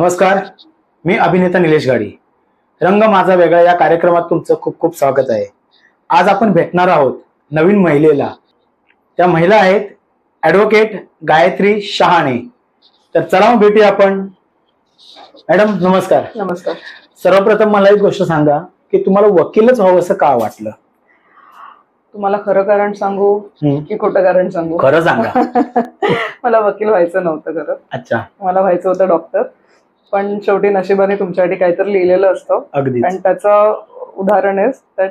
नमस्कार मी अभिनेता निलेश गाडी. रंग माझा वेगळा या कार्यक्रमात तुमचं खूप खूप स्वागत आहे. आज आपण भेटणार आहोत नवीन महिलेला. त्या महिला आहेत ऍडव्होकेट गायत्री शहाणे. तर चला मग भेटूया आपण. मॅडम नमस्कार. नमस्कार. सर्वप्रथम मला एक गोष्ट सांगा की तुम्हाला वकीलच व्हावं असं का वाटलं? तुम्हाला खरं कारण सांगू हम्म, की खोटं कारण सांगू? खरं सांगा. मला वकील व्हायचं नव्हतं खरं. अच्छा. मला व्हायचं होतं डॉक्टर. पण शेवटी नशिबाने तुमच्यासाठी काहीतरी लिहिलेलं असतं. अगदी आणि त्याचं उदाहरण इज दॅट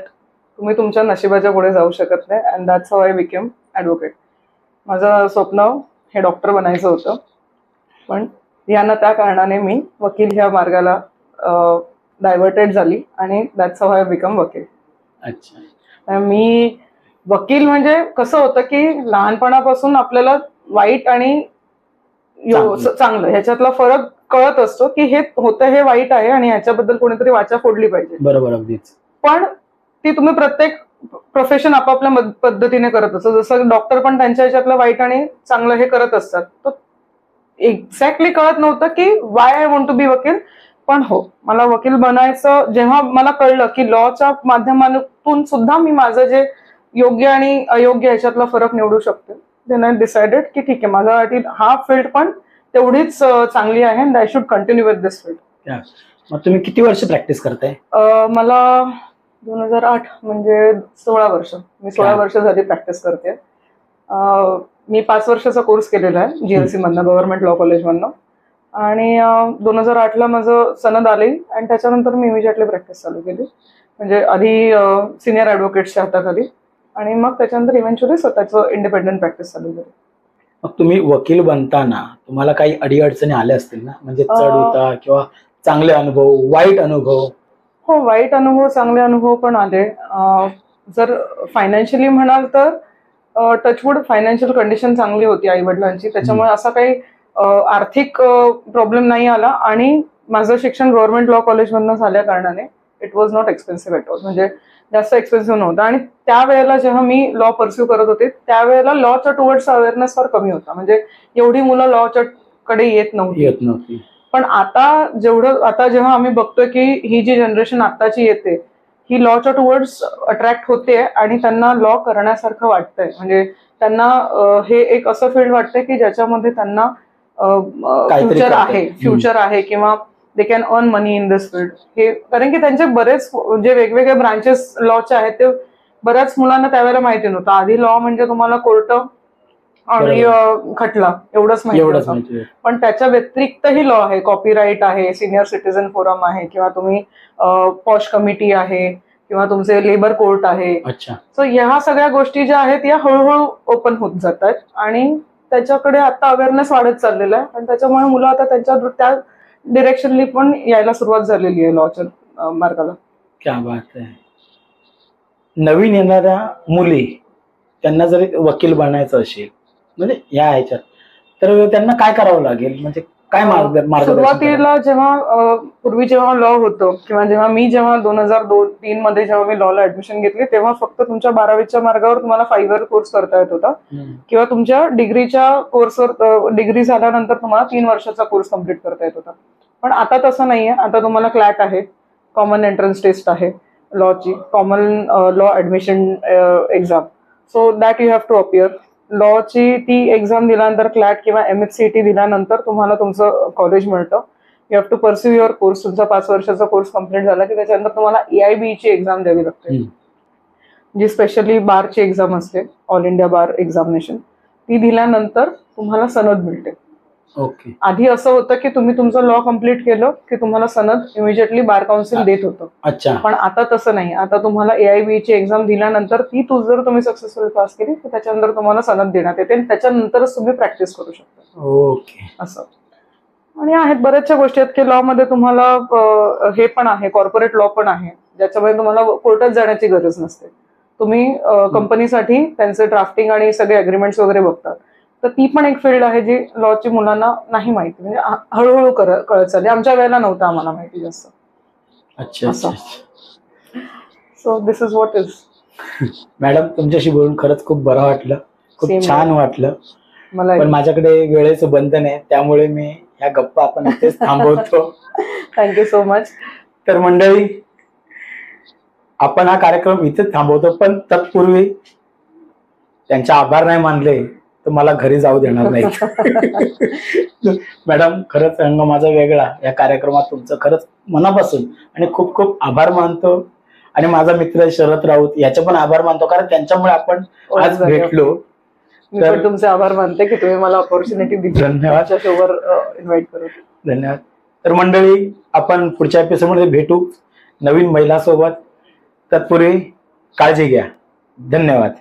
तुम्ही तुमच्या नशिबाच्या पुढे जाऊ शकत नाही. And that's how I became advocate माझं स्वप्न हे डॉक्टर बनायचं होतं. पण यांना त्या कारणाने मी वकील ह्या मार्गाला डायव्हर्टेड झाली आणि दॅट्स हाऊ आय बिकम वकील. अच्छा. मी वकील म्हणजे कसं होतं की लहानपणापासून आपल्याला वाईट आणि. चांगलं. ह्याच्यातला फरक कळत असतो की हे होतं हे वाईट आहे आणि ह्याच्याबद्दल कोणीतरी वाचा फोडली पाहिजे. बरोबर अगदीच. पण ती तुम्ही प्रत्येक प्रोफेशन आपापल्या पद्धतीने करत असतो. जसं डॉक्टर पण त्यांच्या ह्याच्यातलं वाईट आणि चांगलं हे करत असतात. तर एक्झॅक्टली कळत नव्हतं की why I want to be वकील. पण हो मला वकील बनायचं जेव्हा मला कळलं की लॉच्या माध्यमातून सुद्धा मी माझं जे योग्य आणि अयोग्य ह्याच्यातला फरक निवडू शकते देन आय डिसाइडेड की ठीक आहे माझ्यासाठी हा फील्ड पण तेवढीच चांगली आहे and I should continue with this field मग तुम्ही किती वर्ष प्रॅक्टिस करताय? मला दोन हजार आठ म्हणजे सोळा वर्ष. मी सोळा? वर्ष झाली प्रॅक्टिस करते. मी पाच वर्षाचा कोर्स केलेला आहे जीएलसी मधनं गव्हर्नमेंट लॉ कॉलेज मधनं. आणि दोन हजार आठला माझं सनद आली आणि त्याच्यानंतर मी इमिजिएटली प्रॅक्टिस चालू केली. म्हणजे आधी सिनियर ॲडव्होकेट्सच्या हाताखाली. आणि मग त्याच्यानंतर इव्हेंच्युअली स्वतःचं इंडिपेंडंट प्रॅक्टिस चालू केली. मग तुम्ही वकील बनताना तुम्हाला काही अडीअडचणी आल्या असतील ना? म्हणजे चढ होता किंवा चांगले अनुभव वाईट अनुभव? हो वाईट अनुभव चांगले अनुभव पण आले. जर फायनान्शियली म्हणाल तर टचवूड फायनान्शियल कंडिशन चांगली होती आई वडिलांची त्याच्यामुळे असा काही आर्थिक प्रॉब्लेम नाही आला. आणि माझं शिक्षण गव्हर्नमेंट लॉ कॉलेजमधनं झाल्या कारणाने it was not expensive at all म्हणजे जास्त एक्सपेन्सिव्ह नव्हतं. आणि त्यावेळेला जेव्हा मी लॉ परस्यू करत होते त्यावेळेला लॉच्या टुवर्ड्स अवेअरनेस फार कमी होता. म्हणजे एवढी मुलं लॉच्या कडे येत नव्हती. येत नव्हती. पण आता जेवढं आता जेव्हा आम्ही बघतोय की ही जी जनरेशन आताची येते ही लॉच्या टुवर्ड्स अट्रॅक्ट होते आणि त्यांना लॉ करण्यासारखं वाटतंय. म्हणजे त्यांना हे एक असं फील्ड वाटतंय की ज्याच्यामध्ये त्यांना फ्युचर आहे. फ्युचर आहे किंवा they can earn money in this field हे कारण की त्यांचे बरेच जे वेगवेगळे ब्रांचेस लॉचे आहेत ते बऱ्याच मुलांना त्यावेळेला माहिती नव्हतं. आधी लॉ म्हणजे तुम्हाला कोर्ट आणि खटला एवढंच माहिती पण त्याच्या व्यतिरिक्तही लॉ आहे कॉपीराईट आहे सिनियर सिटीजन फोरम आहे किंवा तुम्ही पॉश कमिटी आहे किंवा तुमचे लेबर कोर्ट आहे. सो ह्या सगळ्या गोष्टी ज्या आहेत या हळूहळू ओपन होत जात आहेत आणि त्याच्याकडे आता अवेअरनेस वाढत चाललेला आहे. आणि त्याच्यामुळे मुलं आता त्यांच्या त्या डिरेक्शनली पण यायला सुरुवात झालेली आहे लॉच्या मार्गाला. क्या बात आहे नवीन येणाऱ्या मुली त्यांना जर वकील बनायचं असेल म्हणजे या ह्याच्यात तर त्यांना काय करावं लागेल? म्हणजे काय मार्ग? सुरुवातीला जेव्हा पूर्वी जेव्हा लॉ होतं किंवा जेव्हा मी जेव्हा दोन हजार दोन तीन मध्ये जेव्हा मी लॉला ऍडमिशन घेतली तेव्हा फक्त तुमच्या बारावीच्या मार्गावर तुम्हाला फाईव्ह इयर कोर्स करता येत होता. किंवा तुमच्या डिग्रीच्या कोर्सवर डिग्री झाल्यानंतर तुम्हाला तीन वर्षाचा कोर्स कंप्लीट करता येत होता. पण आता तसं नाहीये. आता तुम्हाला क्लॅट आहे. कॉमन एंट्रन्स टेस्ट आहे. लॉची common law admission exam so that you have to appear लॉची ती एक्झाम दिल्यानंतर क्लॅट किंवा एम एच सी टी दिल्यानंतर तुम्हाला तुमचं कॉलेज मिळतं. You have to pursue your course तुमचा पाच वर्षाचा कोर्स कंप्लीट झाला की त्याच्यानंतर तुम्हाला एआय बी ची एक्झाम द्यावी लागते. जी स्पेशली बारची एक्झाम असते. ऑल इंडिया बार एक्झामिनेशन ती दिल्यानंतर तुम्हाला सनद मिळते. ओके. आधी असं होतं की तुम्ही तुमचं लॉ कंप्लीट केलं की तुम्हाला सनद इमिजिएटली बार काउन्सिल देत होतं. अच्छा. पण आता तसं नाही. आता तुम्हाला एआयबी ची एक्झाम दिल्यानंतर ती तू जर तुम्ही सक्सेसफुल पास केली तर त्याच्यानंतर तुम्हाला सनद देण्यात येते आणि त्याच्यानंतरच तुम्ही प्रॅक्टिस करू शकता. ओके. असं. आणि आहेत बऱ्याचशा गोष्टी आहेत की लॉ मध्ये तुम्हाला हे पण आहे कॉर्पोरेट लॉ पण आहे. ज्याच्यामध्ये तुम्हाला कोर्टात जाण्याची गरज नसते. तुम्ही कंपनीसाठी त्यांचे ड्राफ्टिंग आणि सगळे अग्रीमेंट्स वगैरे बघतात. तर ती पण एक फील्ड आहे जी लॉची मुलांना नाही माहिती. म्हणजे हळूहळू कळत चालली. आमच्या वेळेला नव्हतं आम्हाला माहिती जास्त. अच्छा. So this is what is madam तुमच्याशी बोलून खरंच खूप बरं वाटलं. खूप छान वाटलं. मला पण माझ्याकडे वेळेचं बंधन आहे. त्यामुळे मी या गप्पा आपण इथेच थांबवतो. थँक्यू सो मच तर मंडळी आपण हा कार्यक्रम इथेच थांबवतो. पण तत्पूर्वी त्यांचे आभार नाही मानले. तर मला घरी जाऊ देणार नाही. मॅडम खरंच रंग माझा वेगळा. या कार्यक्रमात तुमचं खरंच मनापासून आणि खूप खूप आभार मानतो. आणि माझा मित्र शरद राऊत याचे पण आभार मानतो कारण त्यांच्यामुळे आपण आज भेटलो. पण तुमचे आभार मानते की तुम्ही मला ऑपॉर्च्युनिटी दिली. धन्यवाद. शोवर इन्व्हाइट करून धन्यवाद. तर मंडळी आपण पुढच्या एपिसोडमध्ये भेटू. नवीन महिला सोबत तत्पूर्वी काळजी घ्या. धन्यवाद.